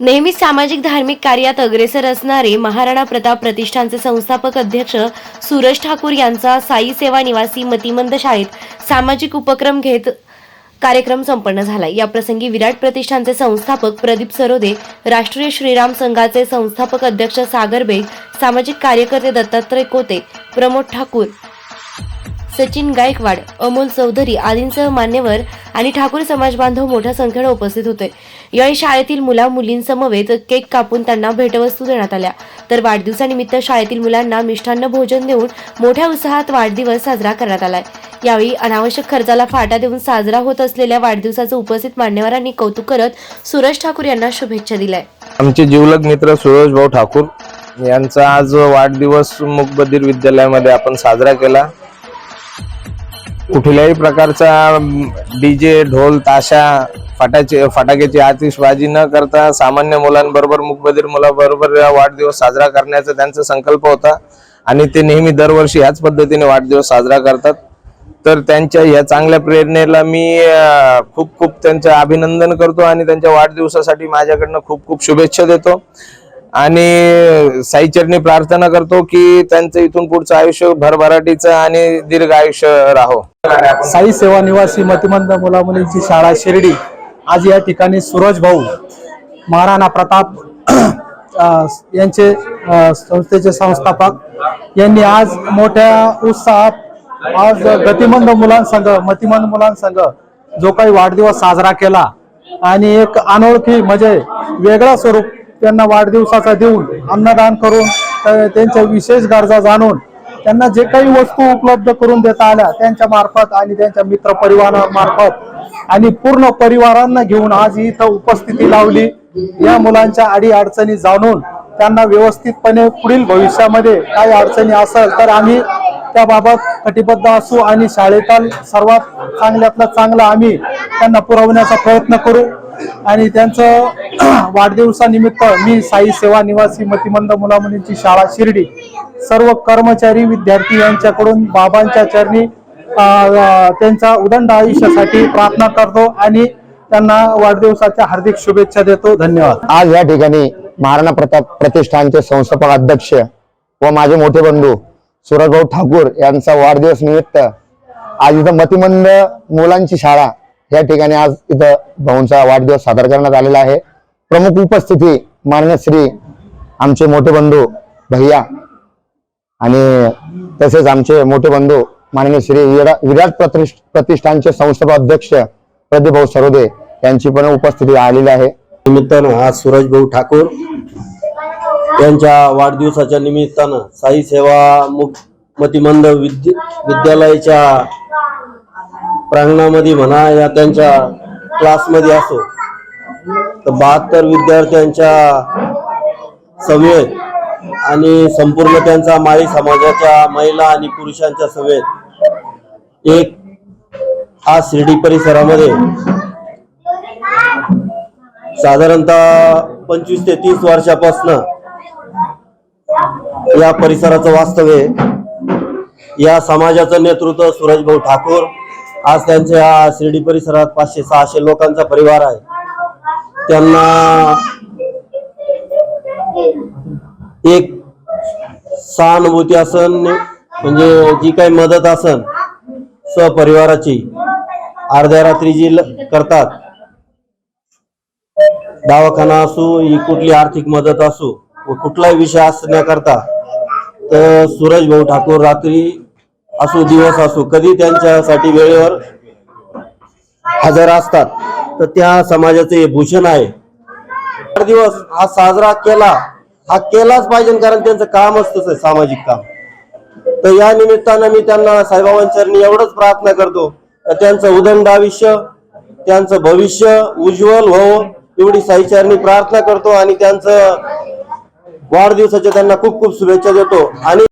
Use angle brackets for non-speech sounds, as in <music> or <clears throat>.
नेहमीच सामाजिक धार्मिक कार्यात अग्रेसर असणारे महाराणा प्रताप प्रतिष्ठानचे संस्थापक अध्यक्ष सूरज ठाकूर यांचा साई सेवा निवासी मतिमंद शाळेत सामाजिक उपक्रम घेत कार्यक्रम संपन्न झाला. या प्रसंगी विराट प्रतिष्ठानचे संस्थापक प्रदीप सरोदे राष्ट्रीय श्रीराम संघाचे संस्थापक अध्यक्ष सागर बेग सामाजिक कार्यकर्ते दत्तात्रय कोते प्रमोद ठाकूर सचिन गायकवाड अमोल चौधरी आदींसह मान्यवर आणि ठाकूर समाज बांधव मोठ्या संख्येने उपस्थित होते. यावेळी शाळेतील मुला मुलींसमवेत केक कापून त्यांना भेटवस्तू देण्यात आल्या. तर वाढदिवसानिमित्त शाळेतील मुलांना मिष्टान्न भोजन देऊन मोठ्या उत्साहात वाढदिवस साजरा करण्यात आलाय. यावेळी अनावश्यक खर्चाला फाटा देऊन साजरा होत असलेल्या वाढदिवसाचं उपस्थित मान्यवरांनी कौतुक करत सूरज ठाकूर यांना शुभेच्छा दिल्या. आमचे जीवलग मित्र सुरेश भाऊ ठाकूर यांचा आज वाढदिवस मुकबधीर विद्यालयामध्ये आपण साजरा केला. कुठल्याही प्रकारचा डीजे ढोल ताशा फटाचे फटाक्याची आतिषबाजी न करता सामान्य मुलांबरोबर मुकबधीर मुलाबरोबर वाढदिवस साजरा करण्याचा त्यांचा संकल्प होता. आणि ते नेहमी दरवर्षी ह्याच पद्धतीने वाढदिवस साजरा करतात. तर त्यांच्या या चांगल्या प्रेरणेला मी खूप खूप त्यांचं अभिनंदन करतो आणि त्यांच्या वाढदिवसासाठी माझ्याकडनं खूप खूप शुभेच्छा देतो. आणि साईचरणी प्रार्थना करतो की त्यांचं इथून पुढचं आयुष्य भरभराटीचं आणि दीर्घ आयुष्य राहो. साई सेवा निवासी मतिमंद मुला मुलींची शाळा शिर्डी. आज या ठिकाणी सूरज भाऊ महाराणा प्रताप <clears throat> यांचे संस्थेचे संस्थापक. यांनी आज मोठ्या उत्साहात आज गतिमंद मुलांसंघ मतिमंद मुलांसंघ जो काही वाढदिवस साजरा केला. आणि एक अनोळखी म्हणजे वेगळा स्वरूप त्यांना वाढदिवसाचा देऊन अन्नदान करून त्यांच्या विशेष गरजा जाणून त्यांना जे काही वस्तू उपलब्ध करून देता आल्या त्यांच्या मार्फत आणि त्यांच्या मित्र परिवारामार्फत आणि पूर्ण परिवारांना घेऊन आज इथं उपस्थिती लावली. या मुलांच्या आडी अडचणी जाणून त्यांना व्यवस्थितपणे पुढील भविष्यामध्ये काही अडचणी असेल तर आम्ही त्याबाबत कटिबद्ध असू आणि शाळेतील सर्वात चांगल्यातलं चांगलं आम्ही त्यांना पुरवण्याचा प्रयत्न करू. आणि त्यांचं <clears throat> वाढदिवसानिमित्त मी साई सेवा निवासी मतिमंद मुलामुलींची शाळा शिर्डी सर्व कर्मचारी विद्यार्थी यांच्याकडून बाबांच्या चरणी त्यांच्या उदंड आयुष्यासाठी प्रार्थना करतो आणि त्यांना वाढदिवसाच्या हार्दिक शुभेच्छा देतो. धन्यवाद. आज या ठिकाणी महाराणा प्रताप प्रतिष्ठानचे संस्थापक अध्यक्ष व माझे मोठे बंधू सुरजभाऊ ठाकूर यांचा वाढदिवस निमित्त आज इथं मतिमंद मुलांची शाळा या ठिकाणी आज इथं भाऊंचा वाढदिवस सादर करण्यात आलेला आहे. प्रमुख उपस्थिती मान्य श्री आमचे मोठे बंधू भैया आणि तसेच आमचे मोठे बंधू माननीय श्री विराट प्रतिष्ठ- प्रतिष्ठानचे संस्थापक अध्यक्ष प्रदीप सरोदे यांची पण उपस्थिती आलेली आहे. निमित्तानं आज सूरज भाऊ ठाकूर यांच्या वाढदिवसाच्या निमित्तानं साई सेवा मुक मतिमंद विद्य विद्यालयाच्या प्रांगणामध्ये म्हणा या त्यांच्या क्लासमध्ये असो तर बहात्तर विद्यार्थ्यांच्या समेत आणि संपूर्ण त्यांचा माळी समाजाच्या महिला आणि पुरुषांच्या समेत एक हा शिर्डी परिसरामध्ये साधारणतः पंचवीस ते तीस वर्षापासून या परिसराचं वास्तव्य या समाजाचं नेतृत्व सूरजभाऊ ठाकूर आज त्यांच्या शिर्डी परिसरात पाचशे सहाशे लोकांचा परिवार आहे. त्यांना एक सहानुभूती असन म्हणजे जी काही मदत असन सपरिवाराची अर्ध्या रात्री जी करतात. दवाखाना असो ही कुठली आर्थिक मदत असो व कुठलाही विषय असण्याकरता तर सूरज भाऊ ठाकूर रात्री असो दिवस असो कधी त्यांच्यासाठी वेळेवर हजर असतात तर त्या समाजाचे हे भूषण आहे. दिवस हा साजरा केला हा केलाच पाहिजे कारण त्यांचं काम असतच सामाजिक काम. तर या निमित्तानं मी त्यांना साईबाबांचरणी एवढंच प्रार्थना करतो त्यांचं उदंड आयुष्य त्यांचं भविष्य उज्ज्वल हो एवढी साईचरणी प्रार्थना करतो आणि त्यांचं वाढदिवसाच्या त्यांना खूप खूप शुभेच्छा देतो. आणि